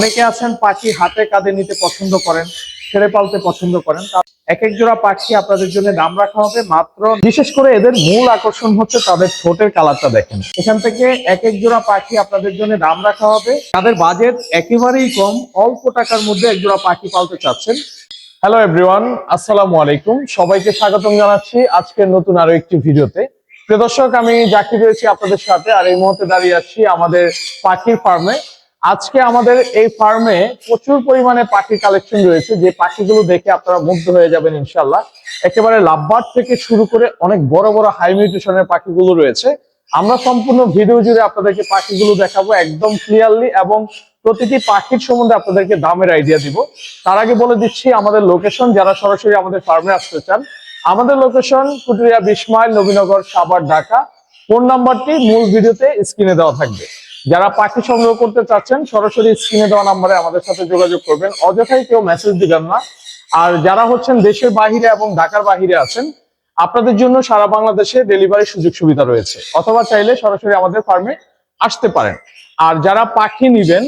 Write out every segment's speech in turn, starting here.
অনেকে আছেন পাখি হাতে কাঁধে নিতে পছন্দ করেন, ছেড়ে পালতে পছন্দ করেন। এক এক জোড়া পাখি আপনাদের জন্য দাম রাখা হবে মাত্র, বিশেষ করে এদের মূল আকর্ষণ হচ্ছে তাদের ঠোঁটের কালারটা দেখেন। এখান থেকে এক এক জোড়া পাখি আপনাদের জন্য দাম রাখা হবে। তাদের বাজেট একেবারেই কম, অল্প টাকার মধ্যে এক জোড়া পাখি পালতে চাচ্ছেন। হ্যালো এভরিওয়ান আসসালামু আলাইকুম। সবাইকে স্বাগতম জানাচ্ছি আজকের নতুন আরও একটি ভিডিওতে। প্রিয় দর্শক, আমি জাকির রয়েছি আপনাদের সাথে, আর এই মুহূর্তে দাঁড়িয়ে আছি আমাদের পাখির ফার্মে আজকে আমাদের এই ফার্মে প্রচুর পরিমাণে পাখির কালেকশন রয়েছে। যে পাখিগুলো দেখে আপনারা মুগ্ধ হয়ে যাবেন ইনশাল্লাহ একেবারে লাভবার থেকে শুরু করে অনেক বড় বড় হাই মিউটেশনের পাখিগুলো রয়েছে। আমরা সম্পূর্ণ ভিডিও জুড়ে আপনাদেরকে পাখিগুলো দেখাবো একদম ক্লিয়ারলি এবং প্রতিটি পাখির সম্বন্ধে আপনাদেরকে দামের আইডিয়া দিব। তার আগে বলে দিচ্ছি, আমাদের লোকেশন যারা সরাসরি আমাদের ফার্মে আসতে চান, আমাদের লোকেশন কুটুরিয়া বিশ মাইল নবীনগর সাভার, ঢাকা। ফোন নাম্বারটি মূল ভিডিওতে স্ক্রিনে দেওয়া থাকবে। যারা পাখি সংগ্রহ করতে চাচ্ছেন, সরাসরি স্ক্রিনে দেওয়া নাম্বারে আমাদের সাথে যোগাযোগ করবেন। অযথাই কেউ মেসেজ দিবেন না। আর যারা হচ্ছেন দেশের বাহিরে এবং ঢাকার বাহিরে আছেন, আপনাদের জন্য সারা বাংলাদেশে ডেলিভারির সুযোগ সুবিধা রয়েছে। অথবা চাইলে সরাসরি আমাদের ফার্মে আসতে পারেন। আর যারা পাখি নিবেন,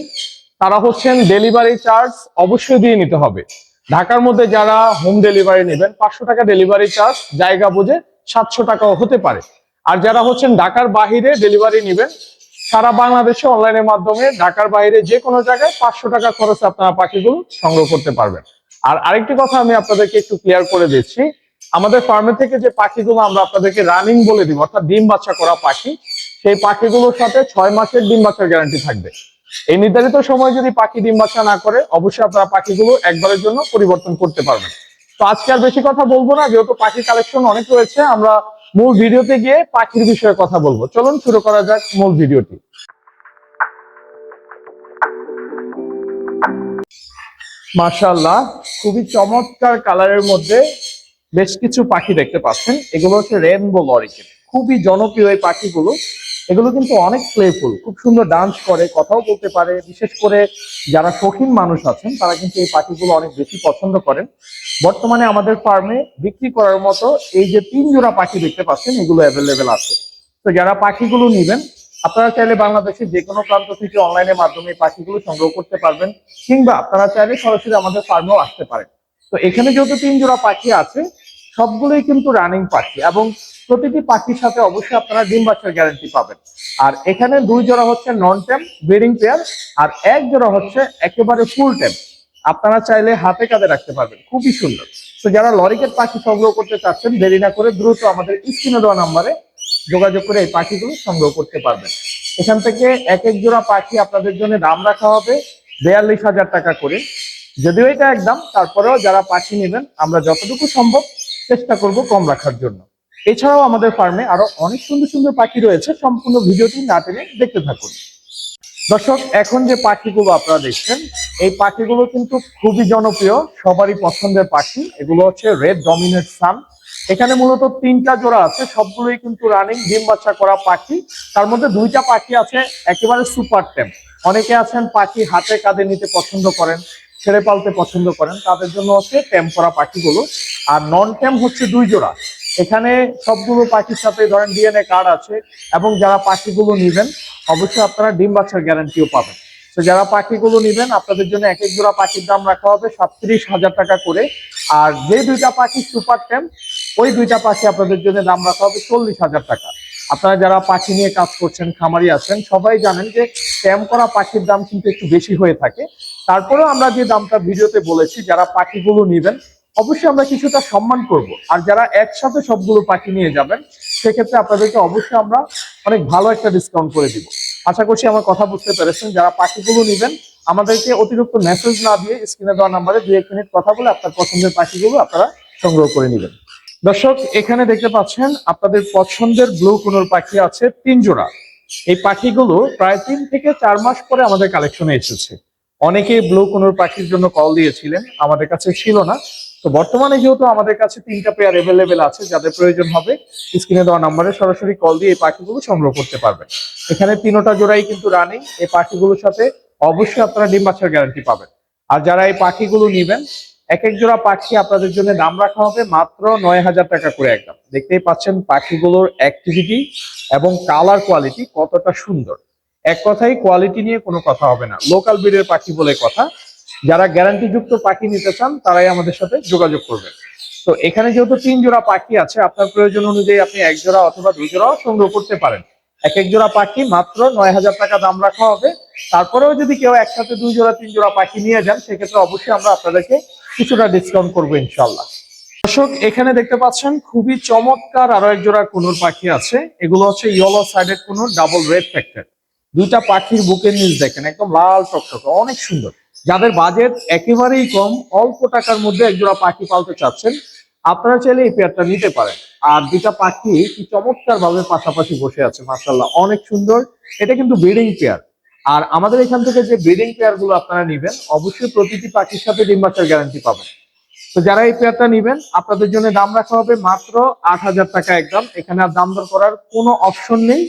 তারা হচ্ছেন ডেলিভারি চার্জ অবশ্যই দিয়ে নিতে হবে। ঢাকার মধ্যে যারা হোম ডেলিভারি নেবেন, পাঁচশো টাকা ডেলিভারি চার্জ জায়গা বুঝে সাতশো টাকাও হতে পারে। আর যারা হচ্ছেন ঢাকার বাহিরে ডেলিভারি নেবেন সারা বাংলাদেশে অনলাইনের মাধ্যমে ঢাকার বাইরে যে কোনো জায়গায় পাঁচশো টাকা খরচে আপনারা পাখিগুলো সংগ্রহ করতে পারবেন। আর আরেকটি কথা আমি আপনাদেরকে একটু ক্লিয়ার করে দিচ্ছি। আমাদের ফার্মে থেকে যে পাখিগুলো আমরা আপনাদেরকে রানিং বলে দিব, অর্থাৎ ডিম বাচ্চা করা পাখি, সেই পাখিগুলোর সাথে ছয় মাসের ডিম বাচ্চার গ্যারান্টি থাকবে। এই নির্ধারিত সময় যদি পাখি ডিম বাচ্চা না করে, অবশ্যই আপনারা পাখিগুলো একবারের জন্য পরিবর্তন করতে পারবেন। তো আজকে আর বেশি কথা বলব না, যেহেতু পাখি কালেকশন অনেক রয়েছে, আমরা মূল ভিডিওতে গিয়ে পাখির বিষয়ে কথা বলব। চলুন শুরু করা যাক মূল ভিডিওটি। মার্শাল্লাহ খুবই চমৎকার কালারের মধ্যে বেশ কিছু পাখি দেখতে পাচ্ছেন। এগুলো হচ্ছে রেনবো লরিকেট খুবই জনপ্রিয় এই পাখিগুলো। এগুলো কিন্তু অনেক প্লেফুল খুব সুন্দর ডান্স করে, কথাও বলতে পারে, বিশেষ করে যারা শৌখিন মানুষ আছেন, তারা কিন্তু এই পাখিগুলো অনেক বেশি পছন্দ করেন। বর্তমানে আমাদের ফার্মে বিক্রি করার মতো এই যে তিন জোড়া পাখি দেখতে পাচ্ছেন, এগুলো অ্যাভেলেবেল আছে। তো যারা পাখিগুলো নেবেন, আপনারা চাইলে বাংলাদেশের যে কোনো প্রান্ত থেকে অনলাইনের মাধ্যমে পাখিগুলো সংগ্রহ করতে পারবেন, কিংবা আপনারা চাইলে সরাসরি আমাদের ফার্মেও আসতে পারেন। তো এখানে যেহেতু তিন জোড়া পাখি আছে, সবগুলোই কিন্তু রানিং পাখি এবং প্রতিটি পাখির সাথে অবশ্যই আপনারা ডিম বাচ্চার গ্যারান্টি পাবেন। আর এখানে দুই জোড়া হচ্ছে নন টেম ব্রিডিং পেয়ার আর এক জোড়া হচ্ছে একেবারে ফুল টেম আপনারা চাইলে হাতে কাঁধে রাখতে পারবেন, খুবই সুন্দর। তো যারা লরিকেট পাখি সংগ্রহ করতে চাচ্ছেন, দেরি না করে দ্রুত আমাদের স্ক্রিনে দেওয়া নাম্বারে যোগাযোগ করে এই পাখিগুলো সংগ্রহ করতে পারবেন। এখান থেকে এক এক জোড়া পাখি আপনাদের জন্য দাম রাখা হবে বেয়াল্লিশ হাজার টাকা করে। যদিও এটা একদম, তারপরেও যারা পাখি নেবেন, আমরা যতটুকু সম্ভব চেষ্টা করব কম রাখার জন্য। এছাড়াও আমাদের ফার্মে আরও অনেক সুন্দর সুন্দর পাখি রয়েছে। সম্পূর্ণ ভিডিওটি না টেনে দেখতে থাকুন। দর্শক, এখন যে পাখিগুলো আপনারা দেখছেন, এই পাখিগুলো কিন্তু খুবই জনপ্রিয়, সবারই পছন্দের পাখি। এগুলো হচ্ছে রেড ডমিনেট সান এখানে মূলত তিনটা জোড়া আছে, সবগুলোই কিন্তু রানিং ডিম বাচ্চা করা পাখি। তার মধ্যে দুইটা পাখি আছে, একেবারে সুপার টেম অনেকে আছেন পাখি হাতে কাঁধে নিতে পছন্দ করেন, ছেড়ে পালতে পছন্দ করেন, তাদের জন্য হচ্ছে টেম করা পাখিগুলো। আর নন টেম হচ্ছে দুই জোড়া। এখানে সবগুলো পাখির সাথে ধরেন ডিএনএ কার্ড আছে, এবং যারা পাখিগুলো নেবেন, অবশ্যই আপনারা ডিম বাচ্চার গ্যারান্টিও পাবেন। তো যারা পাখিগুলো নেবেন, আপনাদের জন্য এক এক জোড়া পাখির দাম রাখা হবে সাতত্রিশ হাজার টাকা করে। আর যে দুইটা পাখি সুপার টেম ওই দুইটা পাখি আপনাদের জন্য দাম রাখা হবে চল্লিশ হাজার টাকা। আপনারা যারা পাখি নিয়ে কাজ করছেন, খামারি আছেন, সবাই জানেন যে ট্যাম করা পাখির দাম কিন্তু একটু বেশি হয়ে থাকে। তারপরেও আমরা যে দামটা ভিডিওতে বলেছি, যারা পাখিগুলো নেবেন অবশ্যই আমরা কিছুটা সম্মান করব। আর যারা একসাথে সবগুলো পাখি নিয়ে যাবেন, সেক্ষেত্রে আপনাদেরকে অবশ্যই আমরা অনেক ভালো একটা ডিসকাউন্ট করে দিব। আশা করছি আমার কথা বুঝতে পেরেছেন। যারা পাখিগুলো নেবেন, আমাদেরকে অতিরিক্ত মেসেজ না দিয়ে স্ক্রিনে দেওয়া নাম্বারে দুই এক মিনিট কথা বলে আপনার পছন্দের পাখিগুলো আপনারা সংগ্রহ করে নেবেন। দর্শক, এখানে দেখতে পাচ্ছেন, আপনাদের পছন্দের ব্লু কোনোর পাখি আছে তিন জোড়া এই পাখিগুলো প্রায় তিন থেকে চার মাস পরে আমাদের কালেকশনে এসেছে। অনেকেই ব্লু কোনোর পাখির জন্য কল দিয়েছিলেন, আমাদের কাছে ছিল না। তো বর্তমানে যেহেতু আমাদের কাছে তিনটা পেয়ার এভেলেবেল আছে, যাদের প্রয়োজন হবে স্ক্রিনে দেওয়া নাম্বারে সরাসরি কল দিয়ে এই পাখিগুলো সংগ্রহ করতে পারবেন। এখানে তিনোটা জোড়াই কিন্তু রানিং এই পাখিগুলোর সাথে অবশ্যই আপনারা ডিম বাচ্চার গ্যারান্টি পাবেন। আর যারা এই পাখিগুলো নেবেন এক এক জোড়া পাখি আপনাদের জন্য দাম রাখা হবে মাত্র নয় হাজার টাকা করে একদম। দেখতেই পাচ্ছেন পাখিগুলোর অ্যাক্টিভিটি এবং কালার কোয়ালিটি কতটা সুন্দর। এক কথাই কোয়ালিটি নিয়ে কোনো কথা হবে না। লোকাল ব্রিডের পাখি বলে কথা। যারা গ্যারান্টি যুক্ত পাখি নিতে চান, তারাই আমাদের সাথে যোগাযোগ করবেন। তো এখানে যেহেতু তিন জোড়া পাখি আছে, আপনার প্রয়োজন অনুযায়ী আপনি এক জোড়া অথবা দুই জোড়াও সংগ্রহ করতে পারেন। এক এক জোড়া পাখি মাত্র নয় হাজার টাকা দাম রাখা হবে। তারপরেও যদি কেউ একসাথে দুই জোড়া, তিন জোড়া পাখি নিয়ে যান, সেক্ষেত্রে অবশ্যই আমরা আপনাদেরকে কিছুটা ডিসকাউন্ট করব ইনশাল্লাহ দর্শক, এখানে দেখতে পাচ্ছেন, খুবই চমৎকার আরও এক জোড়া কুনুর পাখি আছে। এগুলো হচ্ছে yellow sided conure, double red factor দুইটা পাখির বুকের নিচ দেখেন, একদম লাল টকটক, অনেক সুন্দর। যাদের বাজেট একেবারেই কম, অল্প টাকার মধ্যে একজোড়া পাখি পালতে চাচ্ছেন, আপনারা চাইলে এই পেয়ারটা নিতে পারেন। আর দুইটা পাখি কি চমৎকার ভাবে পাশাপাশি বসে আছে মার্শাল্লাহ অনেক সুন্দর। এটা কিন্তু ব্রিডিং পেয়ার আর আমাদের এখান থেকে যে ব্রিডিং পেয়ারগুলো আপনারা নিবেন, অবশ্যই প্রতিটি পাখির সাথে ডিম বাচ্চার গ্যারান্টি পাবেন। তো যারা এই পেয়ারটা নিবেন, আপনাদের জন্য দাম রাখা হবে মাত্র আট হাজার টাকা একদম। এখানে আর দাম দর করার কোনো অপশন নেই।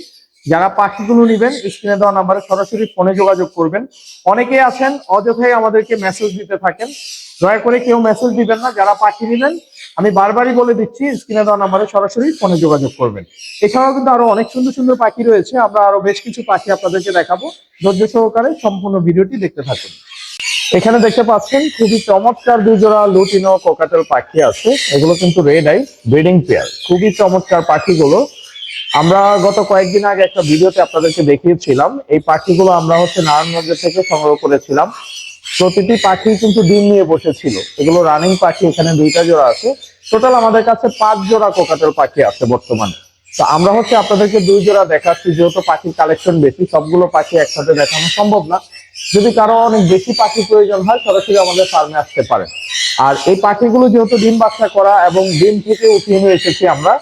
যারা পাখিগুলো নিবেন স্ক্রিনে দেওয়া নাম্বারে সরাসরি ফোনে যোগাযোগ করবেন। অনেকে আছেন, অযথাই আমাদেরকে মেসেজ দিতে থাকেন। দয়া করে কেউ মেসেজ দিবেন না, যারা পাখি নিবেন, আমি বারবারই বলে দিচ্ছি স্ক্রিনে দেওয়া নাম্বারে সরাসরি ফোনে যোগাযোগ করবেন। এছাড়াও কিন্তু আরও অনেক সুন্দর সুন্দর পাখি রয়েছে, আমরা আরও বেশ কিছু পাখি আপনাদেরকে দেখাবো। ধৈর্য সহকারে সম্পূর্ণ ভিডিওটি দেখতে থাকুন। এখানে দেখতে পাচ্ছেন, খুবই চমৎকার দুজোড়া লুটিনো কোকাটেল পাখি আছে। এগুলো কিন্তু রেড আই ব্রিডিং পেয়ার। খুবই চমৎকার পাখিগুলো। আমরা গত কয়েকদিন আগে একটা ভিডিওতে আপনাদেরকে দেখিয়েছিলাম, এই পাখিগুলো আমরা হচ্ছে নারায়ণগঞ্জ থেকে সংগ্রহ করেছিলাম। প্রতিটি পাখি কিন্তু ডিম নিয়ে বসেছিল। এগুলো রানিং পাখি, এখানে দুইটা জোড়া আছে। টোটাল আমাদের কাছে পাঁচ জোড়া কোকাটেল পাখি আছে বর্তমানে। তো আমরা হচ্ছে আপনাদেরকে দুই জোড়া দেখাচ্ছি, যেহেতু পাখির কালেকশন বেশি, সবগুলো পাখি একসাথে দেখানো সম্ভব না। যদি কারও অনেক বেশি পাখি প্রয়োজন হয়, সরাসরি আমাদের ফার্মে আসতে পারে আর এই পাখিগুলো যেহেতু ডিম বাচ্চা করা এবং ডিম থেকে উঠিয়ে নিয়ে এসেছি আমরা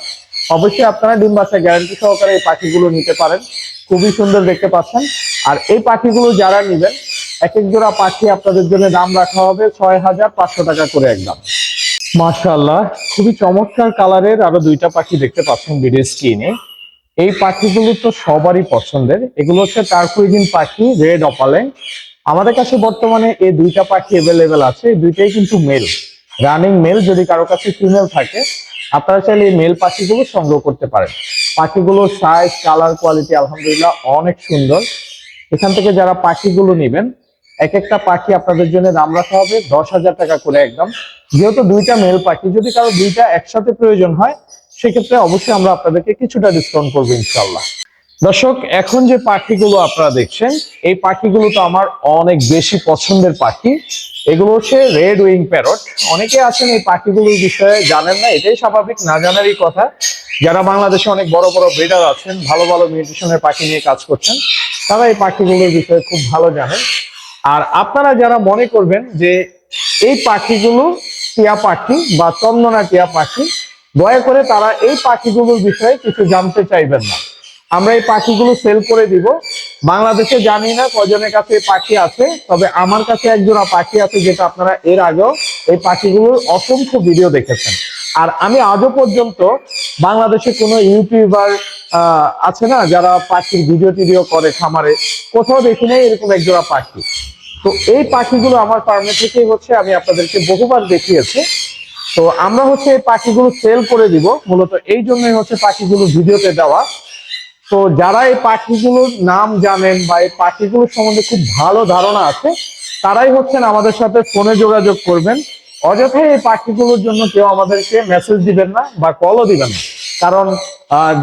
অবশ্যই আপনারা ডিম বাচ্চা গ্যারান্টি সহকারে এই পাখিগুলো নিতে পারেন। খুবই সুন্দর দেখতে পাচ্ছেন। আর এই পাখিগুলো যারা নেবেন, এক এক জোড়া পাখি আপনাদের জন্য দাম রাখা হবে ছয় হাজার পাঁচশো টাকা করে একদম। মাশাআল্লাহ, খুবই চমৎকার কালারের আরও দুইটা পাখি দেখতে পাচ্ছেন ভিডিও স্ক্রিনে এই পাখিগুলো তো সবারই পছন্দের। এগুলো হচ্ছে টার্কুইজিন পাখি, রেড অপালে। আমাদের কাছে বর্তমানে এই দুইটা পাখি অ্যাভেলেবেল আছে। দুইটাই কিন্তু মেল রানিং মেল যদি কারও কাছে ফিমেল থাকে আপনারা চাইলে এই মেল পাখিগুলো সংগ্রহ করতে পারেন। পাখিগুলোর সাইজ কালার কোয়ালিটি আলহামদুলিল্লাহ অনেক সুন্দর। এখান থেকে যারা পাখিগুলো নেবেন, এক একটা পাখি আপনাদের জন্য দাম রাখা হবে দশ হাজার টাকা করে একদম। যেহেতু দুইটা মেল পাখি, যদি কারও দুইটা একসাথে প্রয়োজন হয়, সেক্ষেত্রে অবশ্যই আমরা আপনাদেরকে কিছুটা ডিসকাউন্ট করব ইনশাল্লাহ দর্শক, এখন যে পাখিগুলো আপনারা দেখছেন, এই পাখিগুলো তো আমার অনেক বেশি পছন্দের পাখি। এগুলো হচ্ছে রেড উইং প্যারট অনেকে আছেন এই পাখিগুলোর বিষয়ে জানেন না, এটাই স্বাভাবিক, না জানারই কথা। যারা বাংলাদেশে অনেক বড় বড় ব্রিডার আছেন, ভালো ভালো মিউটেশনের পাখি নিয়ে কাজ করছেন, তারা এই পাখিগুলোর বিষয়ে খুব ভালো জানেন। আর আপনারা যারা মনে করবেন যে এই পাখিগুলো টিয়া পাখি বা চন্দনা টিয়া পাখি, দয়া করে তারা এই পাখিগুলোর বিষয়ে কিছু জানতে চাইবেন না। আমরা এই পাখিগুলো সেল করে দিব। বাংলাদেশে জানি না কজনের কাছে পাখি আছে, তবে আমার কাছে একজোড়া পাখি আছে যেটা আপনারা এর আগেও এই পাখিগুলোর অসংখ্য ভিডিও দেখেছেন। আর আমি আজও পর্যন্ত বাংলাদেশে কোনো ইউটিউবার আছে না যারা পাখির ভিডিও টিডিও করে খামারে? কোথাও দেখি নাই এরকম একজোড়া পাখি। তো এই পাখিগুলো আমার ফার্মে থেকেই হচ্ছে, আমি আপনাদেরকে বহুবার দেখিয়েছি। তো আমরা হচ্ছে এই পাখিগুলো সেল করে দিব। মূলত এই জন্যই হচ্ছে পাখিগুলো ভিডিওতে দেওয়া। তো যারা এই পাখিগুলোর নাম জানেন বা এই পাখিগুলোর সম্বন্ধে খুব ভালো ধারণা আছে, তারাই হচ্ছেন আমাদের সাথে ফোনে যোগাযোগ করবেন। অযথাই এই পাখিগুলোর জন্য কেউ আমাদেরকে মেসেজ দিবেন না বা কলও দিবেন না। কারণ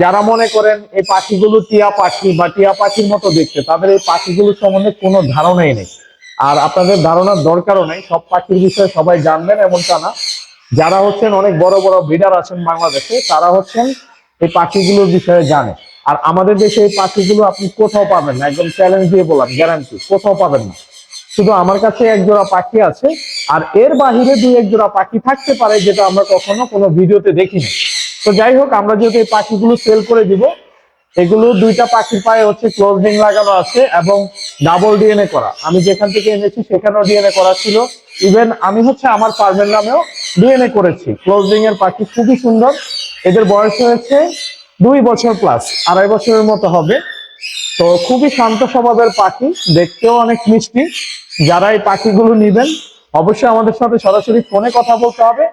যারা মনে করেন এই পাখিগুলো টিয়া পাখি বা টিয়া পাখির মতো দেখতে, তাদের এই পাখিগুলোর সম্বন্ধে কোনো ধারণাই নেই। আর আপনাদের ধারণার দরকারও নেই, সব পাখির বিষয়ে সবাই জানবেন, এমনটা না। যারা হচ্ছেন অনেক বড় বড় ব্রিডার আছেন বাংলাদেশে, তারা হচ্ছেন এই পাখিগুলোর বিষয়ে জানে। আর আমাদের দেশে এই পাখিগুলো আপনি কোথাও পাবেন না, একদম চ্যালেঞ্জ দিয়ে বললাম গ্যারান্টি কোথাও পাবেন না। শুধু আমার কাছে এক জোড়া পাখি আছে, আর এর বাহিরে দুই এক জোড়া পাখি থাকতে পারে যেটা আমরা কখনো কোনো ভিডিওতে দেখিনি। তো যাই হোক, আমরা যেহেতু এই পাখিগুলো সেল করে দিব, এগুলো দুইটা পাখির পায়ে হচ্ছে ক্লোজিং লাগানো আছে এবং ডাবল ডিএনএ করা। আমি যেখান থেকে এনেছি, সেখানেও ডিএনএ করা ছিল। ইভেন আমি হচ্ছে আমার ফার্মের নামেও ডিএনএ করেছি। ক্লোজিং এর পাখি খুবই সুন্দর। এদের বয়স হয়েছে দুই বছর প্লাস আড়াই বছরের মতো হবে। তো খুবই শান্ত স্বভাবের পাখি, দেখতেও অনেক মিষ্টি। যারা এই পাখিগুলো নিবেন, অবশ্যই আমাদের সাথে সরাসরি ফোনে কথা বলতে হবে।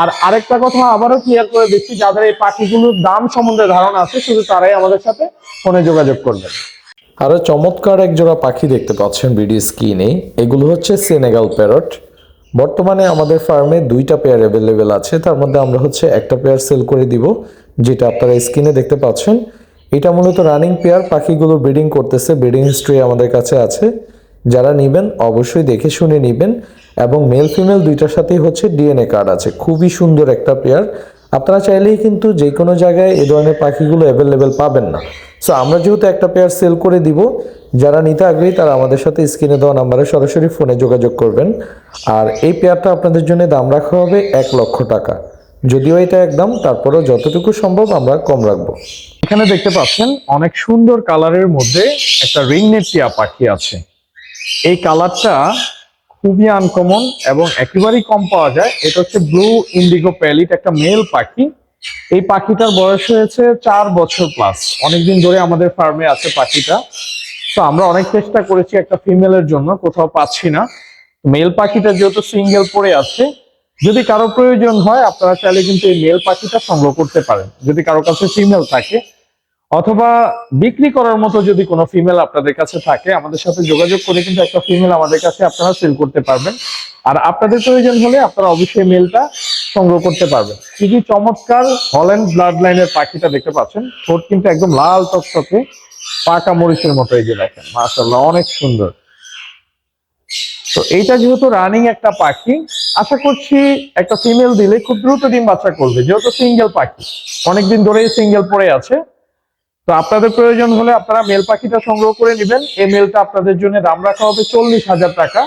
আর আরেকটা কথা আবারও ক্লিয়ার করে দিচ্ছি, যাদের এই পাখিগুলোর দাম সম্বন্ধে ধারণা আছে, শুধু তারাই আমাদের সাথে ফোনে যোগাযোগ করবেন। আরও চমৎকার এক জোড়া পাখি দেখতে পাচ্ছেন বিডি স্কিনে। এগুলো হচ্ছে সেনেগাল প্যারট। বর্তমানে আমাদের ফার্মে দুইটা পেয়ার অ্যাভেলেবেল আছে, তার মধ্যে আমরা হচ্ছে একটা পেয়ার সেল করে দিব। যেটা আপনারা স্ক্রিনে দেখতে পাচ্ছেন, এটা মূলত রানিং পেয়ার, পাখিগুলো ব্রিডিং করতেছে, ব্রিডিং হিস্ট্রি আমাদের কাছে আছে। যারা নেবেন অবশ্যই দেখে শুনে নেবেন, এবং মেল ফিমেল দুইটার সাথেই হচ্ছে ডিএনএ কার্ড আছে। খুবই সুন্দর একটা পেয়ার। আপনারা চাইলেই কিন্তু যে কোনো জায়গায় এ ধরনের পাখিগুলো অ্যাভেলেবেল পাবেন না। সো আমরা যেহেতু একটা পেয়ার সেল করে দিব, যারা নিতে আগ্রহী তারা আমাদের সাথে স্ক্রিনে দেওয়া নাম্বারে সরাসরি ফোনে যোগাযোগ করবেন। আর এই পেয়ারটা আপনাদের জন্য দাম রাখা হবে এক লক্ষ টাকা। যদিও এটা একদম, তারপরেও যতটুকু সম্ভব আমরা কম রাখব। এখানে দেখতে পাচ্ছেন, অনেক সুন্দর কালারের মধ্যে একটা রিংনেট টিয়া পাখি আছে। এই কালারটা খুবই আনকমন এবং একেবারেই কম পাওয়া যায়। এটা হচ্ছে ব্লু ইন্ডিগো প্যালিট একটা মেল পাখি। এই পাখিটার বয়স হয়েছে চার বছর প্লাস অনেকদিন ধরে আমাদের ফার্মে আছে পাখিটা। তো আমরা অনেক চেষ্টা করেছি একটা ফিমেলের জন্য, কোথাও পাচ্ছি না। মেল পাখিটা যেহেতু সিঙ্গেল পড়ে আছে যদি কারও প্রয়োজন হয়, আপনারা চাইলে কিন্তু এই মেল পাখিটা সংগ্রহ করতে পারেন। যদি কারও কাছে ফিমেল থাকে, অথবা বিক্রি করার মতো যদি কোনো ফিমেল আপনাদের কাছে থাকে, আমাদের সাথে যোগাযোগ করে কিন্তু একটা ফিমেল আমাদের কাছে আপনারা সেল করতে পারবেন। আর আপনাদের প্রয়োজন হলে আপনারা অবশ্যই মেলটা সংগ্রহ করতে পারবেন। খুবই চমৎকার হল্যান্ড ব্লাড লাইনের পাখিটা দেখতে পাচ্ছেন? ঠোঁট কিন্তু একদম লাল টকটকে পাকা মরিচের মতো এই যে দেখেন। মাশাল্লাহ অনেক সুন্দর। তো এইটা যেহেতু রানিং একটা পাখি, আশা করছি একটা ফিমেল দিলে খুব দ্রুত ডিম বাচ্চা করবে, যেহেতু সিঙ্গেল পাখি। অনেকদিন ধরেই সিঙ্গেল পড়ে আছে। তো আপনাদের প্রয়োজন হলে আপনারা মেল পাখিটা সংগ্রহ করে নেবেন। এই মেলটা আপনাদের জন্য দাম রাখা হবে চল্লিশ হাজার টাকা।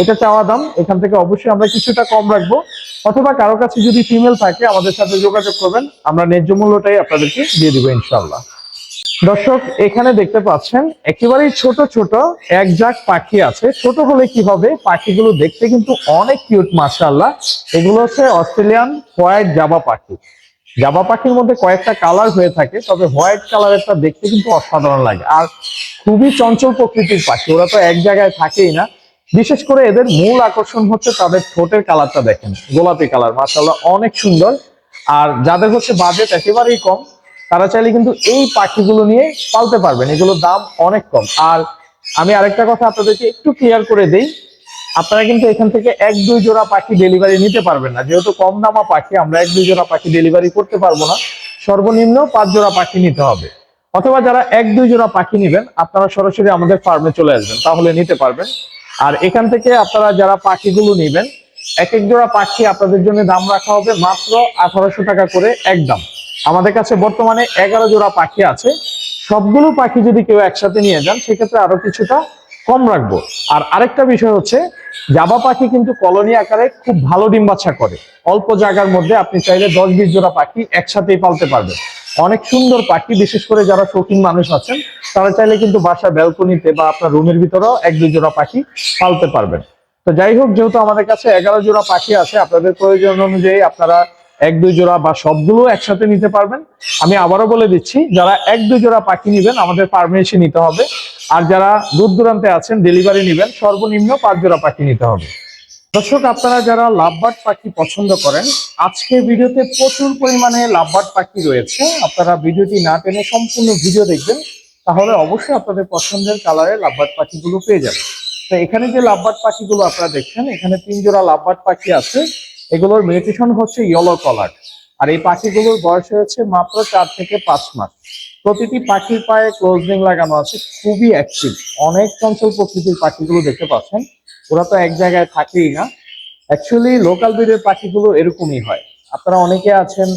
এটা চাওয়া দাম, এখান থেকে অবশ্যই আমরা কিছুটা কম রাখব। অথবা কারও কাছে যদি ফিমেল থাকে, আমাদের সাথে যোগাযোগ করবেন। আমরা ন্যায্য মূল্যটাই আপনাদেরকে দিয়ে দিব ইনশাল্লাহ দর্শক, এখানে দেখতে পাচ্ছেন, একেবারেই ছোট ছোট এক জাক পাখি আছে। ছোট হলে কি হবে? পাখিগুলো দেখতে কিন্তু অনেক কিউট, মাশাআল্লাহ। এগুলো হচ্ছে অস্ট্রেলিয়ান হোয়াইট জাবা পাখি। জাবা পাখির মধ্যে কয়েকটা কালার হয়ে থাকে, তবে হোয়াইট কালারেরটা দেখতে কিন্তু অসাধারণ লাগে। আর খুবই চঞ্চল প্রকৃতির পাখি, ওরা তো এক জায়গায় থাকেই না। বিশেষ করে এদের মূল আকর্ষণ হচ্ছে তাদের ঠোঁটের কালারটা দেখেন, গোলাপি কালার, মাশাআল্লাহ, অনেক সুন্দর। আর যাদের হচ্ছে বাজেট একেবারেই কম তারা চাইলে কিন্তু এই পাখিগুলো নিয়ে পালতে পারবেন। এগুলোর দাম অনেক কম। আর আমি আরেকটা কথা আপনাদেরকে একটু ক্লিয়ার করে দেই। আপনারা কিন্তু এখান থেকে এক, দুই জোড়া পাখি ডেলিভারি নিতে পারবেন না। যেহেতু কম দামা পাখি, আমরা এক, দুই জোড়া পাখি ডেলিভারি করতে পারব না। সর্বনিম্ন পাঁচ জোড়া পাখি নিতে হবে। অথবা যারা এক, দুই জোড়া পাখি নেবেন, আপনারা সরাসরি আমাদের ফার্মে চলে আসবেন, তাহলে নিতে পারবেন। আর এখান থেকে আপনারা যারা পাখিগুলো নেবেন, এক এক জোড়া পাখি আপনাদের জন্য দাম রাখা হবে মাত্র আঠারোশো টাকা করে একদম আমাদের কাছে বর্তমানে এগারো জোড়া পাখি আছে। সবগুলো পাখি যদি কেউ একসাথে নিয়ে যান, সেক্ষেত্রে আরও কিছুটা কম রাখব। আর আরেকটা বিষয় হচ্ছে, জাবা পাখি কিন্তু কলোনি আকারে খুব ভালো ডিম বাচ্চা করে। অল্প জায়গার মধ্যে আপনি চাইলে দশ বিশ জোড়া পাখি একসাথেই পালতে পারবেন। অনেক সুন্দর পাখি, বিশেষ করে যারা শৌখিন মানুষ আছেন, তারা চাইলে কিন্তু বাসা ব্যালকনিতে বা আপনার রুমের ভিতরেও এক দুই জোড়া পাখি পালতে পারবেন। তো যাই হোক, যেহেতু আমাদের কাছে এগারো জোড়া পাখি আছে, আপনাদের প্রয়োজন অনুযায়ী আপনারা এক, দুই জোড়া বা সবগুলো একসাথে নিতে পারবেন। আমি আবারও বলে দিচ্ছি, যারা এক, দুই জোড়া পাখি নেবেন, আমাদের ফার্মে এসে নিতে হবে। আর যারা দূর দূরান্তে আছেন ডেলিভারি নেবেন, সর্বনিম্ন পাঁচ জোড়া পাখি নিতে হবে। দর্শক, আপনারা যারা লাভবার্ড পাখি পছন্দ করেন, আজকের ভিডিওতে প্রচুর পরিমাণে লাভবার্ড পাখি রয়েছে। আপনারা ভিডিওটি না টেনে সম্পূর্ণ ভিডিও দেখবেন, তাহলে অবশ্যই আপনাদের পছন্দের কালারের লাভবার্ড পাখিগুলো পেয়ে যাবেন। তো এখানে যে লাভবার্ড পাখিগুলো আপনারা দেখছেন, এখানে তিন জোড়া লাভবার্ড পাখি আছে। এগুলোর মিউটেশন হচ্ছে ইয়েলো কালার আর এই পাখিগুলোর বয়স হয়েছে মাত্র চার থেকে পাঁচ মাস। প্রতিটি পাখির পায়ে ক্লোজিং লাগানো আছে, খুবই অ্যাক্টিভ অনেক চঞ্চল প্রকৃতির পাখিগুলো দেখতে পাচ্ছেন। ওরা তো এক জায়গায় থাকেই না। অ্যাকচুয়ালি লোকাল ব্রিডের পাখিগুলো এরকমই হয়। আপনারা অনেকে আছেন,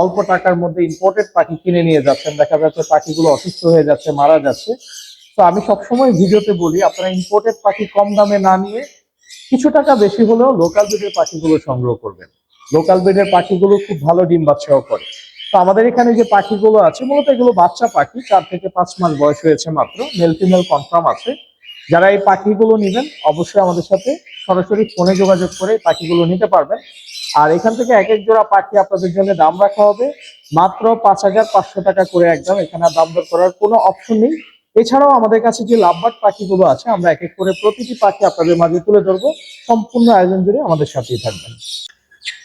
অল্প টাকার মধ্যে ইম্পোর্টেড পাখি কিনে নিয়ে যাচ্ছেন। দেখা যাচ্ছে পাখিগুলো অসুস্থ হয়ে যাচ্ছে, মারা যাচ্ছে। তো আমি সবসময় ভিডিওতে বলি, আপনারা ইম্পোর্টেড পাখি কম দামে না নিয়ে কিছু টাকা বেশি হলেও লোকাল ব্রিডের পাখিগুলো সংগ্রহ করবেন। লোকাল ব্রিডের পাখিগুলো খুব ভালো ডিম বাচ্চাও করে। তো আমাদের এখানে যে পাখিগুলো আছে, মূলত এগুলো বাচ্চা পাখি, চার থেকে পাঁচ মাস বয়স হয়েছে মাত্র মেল ফিমেল কনফার্ম আছে। যারা এই পাখিগুলো নেবেন, অবশ্যই আমাদের সাথে সরাসরি ফোনে যোগাযোগ করে পাখিগুলো নিতে পারবেন। আর এখান থেকে এক এক জোড়া পাখি আপনাদের জন্য দাম রাখা হবে। মাত্র পাঁচ হাজার পাঁচশো টাকা করে একদম এখানে দাম দর করার কোনো অপশন নেই। এছাড়াও আমাদের কাছে যে লাভবার্ড পাখিগুলো আছে, আমরা এক এক করে প্রতিটি পাখি আপনাদের মাঝে তুলে ধরবো। সম্পূর্ণ আয়োজন জুড়ে আমাদের সাথেই থাকবেন।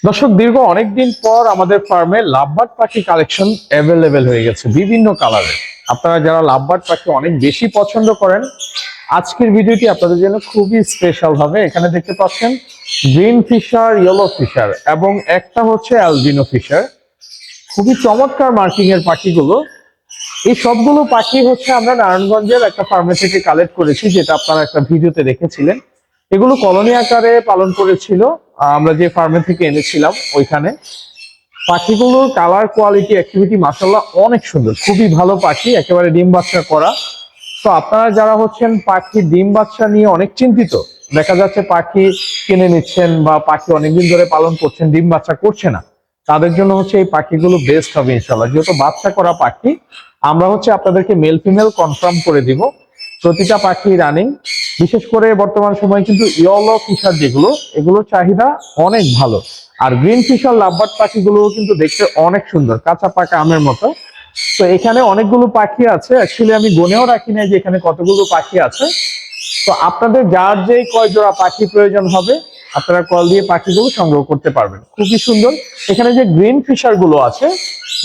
দর্শক, দীর্ঘ অনেকদিন পর আমাদের ফার্মে লাভবার্ড পাখি কালেকশন অ্যাভেলেবেল হয়ে গেছে বিভিন্ন কালারের। আপনারা যারা লাভবার্ড পাখি অনেক বেশি পছন্দ করেন, আজকের ভিডিওটি আপনাদের জন্য খুবই স্পেশাল হবে। এখানে দেখতে পাচ্ছেন, গ্রিন ফিশার ইয়েলো ফিশার এবং একটা হচ্ছে অ্যালবিনো ফিশার। খুবই চমৎকার মার্কিং এর পাখিগুলো। এই সবগুলো পাখি হচ্ছে আমরা নারায়ণগঞ্জের একটা ফার্মে থেকে কালেক্ট করেছি, যেটা আপনারা একটা ভিডিওতে দেখেছিলেন। এগুলো কলোনি আকারে পালন করেছিল আমরা যে ফার্মে থেকে এনেছিলাম ওইখানে। পাখিগুলোর কালার কোয়ালিটি অ্যাক্টিভিটি মাসাল্লাহ অনেক সুন্দর, খুবই ভালো পাখি, একেবারে ডিম বাচ্চা করা। তো আপনারা যারা হচ্ছেন পাখি ডিম বাচ্চা নিয়ে অনেক চিন্তিত, দেখা যাচ্ছে পাখি কিনে নিচ্ছেন বা পাখি অনেকদিন ধরে পালন করছেন, ডিম বাচ্চা করছে না। তাদের জন্য হচ্ছে এই পাখিগুলো বেস্ট হবে ইনশাল্লাহ যেহেতু বাচ্চা করা পাখি, আমরা হচ্ছে আপনাদেরকে মেল ফিমেল কনফার্ম করে দিব প্রতিটা পাখি রানিং বিশেষ করে বর্তমান সময়ে কিন্তু ইয়লো ফিশার যেগুলো, এগুলোর চাহিদা অনেক ভালো। আর গ্রিন ফিশার লাভবার্ড পাখিগুলো কিন্তু দেখতে অনেক সুন্দর, কাঁচা পাকা আমের মতো। তো এখানে অনেকগুলো পাখি আছে। অ্যাকচুয়ালি আমি গনেও রাখি নাই যে এখানে কতগুলো পাখি আছে। তো আপনাদের যার যেই কয় জোড়া পাখি প্রয়োজন হবে আপনারা কল দিয়ে পাখিগুলো সংগ্রহ করতে পারবেন। খুবই সুন্দর। এখানে যে গ্রিন ফিশারগুলো আছে,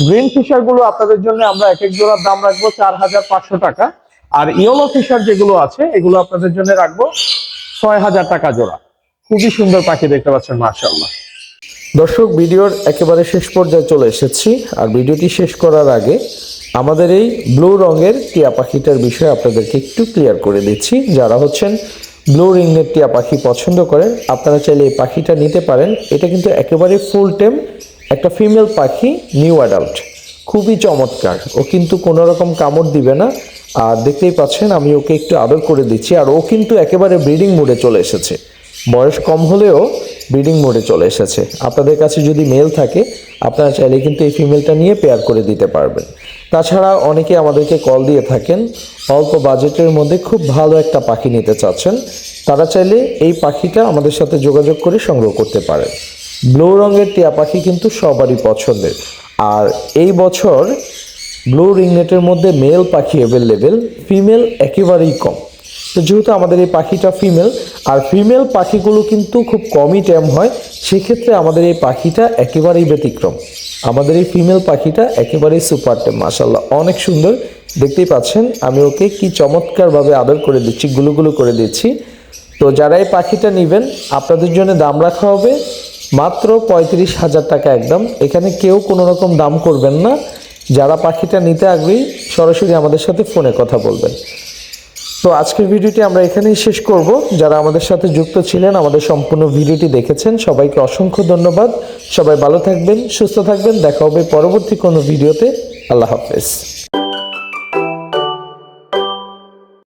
গ্রিন ফিশারগুলো আপনাদের জন্য আমরা এক এক জোড়ার দাম রাখব চার হাজার পাঁচশো টাকা। আর ইয়েলো ফিশার যেগুলো আছে, এগুলো আপনাদের জন্য রাখব ছয় হাজার টাকা জোড়া। খুবই সুন্দর পাখি দেখতে পাচ্ছেন মার্শাল্লাহ দর্শক, ভিডিওর একেবারে শেষ পর্যায়ে চলে এসেছি। আর ভিডিওটি শেষ করার আগে আমাদের এই ব্লু রঙের টিয়া পাখিটার বিষয়ে আপনাদেরকে একটু ক্লিয়ার করে দিচ্ছি। যারা হচ্ছেন ব্লু রিংনেট টিয়া পাখি পছন্দ করেন আপনারা চাইলে এই পাখিটা নিতে পারেন। এটা কিন্তু একেবারে ফুল টেম একটা ফিমেল পাখি, নিউ অ্যাডাল্ট। খুবই চমৎকার। ও কিন্তু কোনো রকম কামড় দিবে না। আর দেখতেই পাচ্ছেন, আমি ওকে একটু আদর করে দিচ্ছি। আর ও কিন্তু একেবারে ব্রিডিং মোডে চলে এসেছে। বয়স কম হলেও ব্রিডিং মোডে চলে এসেছে। আপনাদের কাছে যদি মেল থাকে, আপনারা চাইলে কিন্তু এই ফিমেলটা নিয়ে পেয়ার করে দিতে পারবেন। তাছাড়া অনেকে আমাদেরকে কল দিয়ে থাকেন। অল্প বাজেটের মধ্যে খুব ভালো একটা পাখি নিতে চাচ্ছেন। তারা চাইলে এই পাখিটা আমাদের সাথে যোগাযোগ করে সংগ্রহ করতে পারেন। ব্লু রঙের টিয়া পাখি কিন্তু সবারই পছন্দের। আর এই বছর ব্লু রিংনেটের মধ্যে মেল পাখি অ্যাভেলেবেল ফিমেল একেবারেই কম। তো যেহেতু আমাদের এই পাখিটা ফিমেল আর ফিমেল পাখিগুলো কিন্তু খুব কমই ট্যাম হয়, সেক্ষেত্রে আমাদের এই পাখিটা একেবারেই ব্যতিক্রম। আমাদের এই ফিমেল পাখিটা একেবারেই সুপার টেম মাসাল্লাহ অনেক সুন্দর। দেখতেই পাচ্ছেন, আমি ওকে কি চমৎকারভাবে আদর করে দিচ্ছি গুলুগুলু করে দিচ্ছি। তো যারা এই পাখিটা নেবেন, আপনাদের জন্য দাম রাখা হবে মাত্র পঁয়ত্রিশ হাজার টাকা একদম। এখানে কেউ কোনো রকম দাম করবেন না। যারা পাখিটা নিতে আগ্রহী, সরাসরি আমাদের সাথে ফোনে কথা বলবেন। তো আজকের ভিডিওটি আমরা এখানেই শেষ করব। যারা আমাদের সাথে যুক্ত ছিলেন, আমাদের সম্পূর্ণ ভিডিওটি দেখেছেন, সবাইকে অসংখ্য ধন্যবাদ। সবাই ভালো থাকবেন, সুস্থ থাকবেন। দেখা হবে পরবর্তী কোনো ভিডিওতে। আল্লাহ হাফেজ।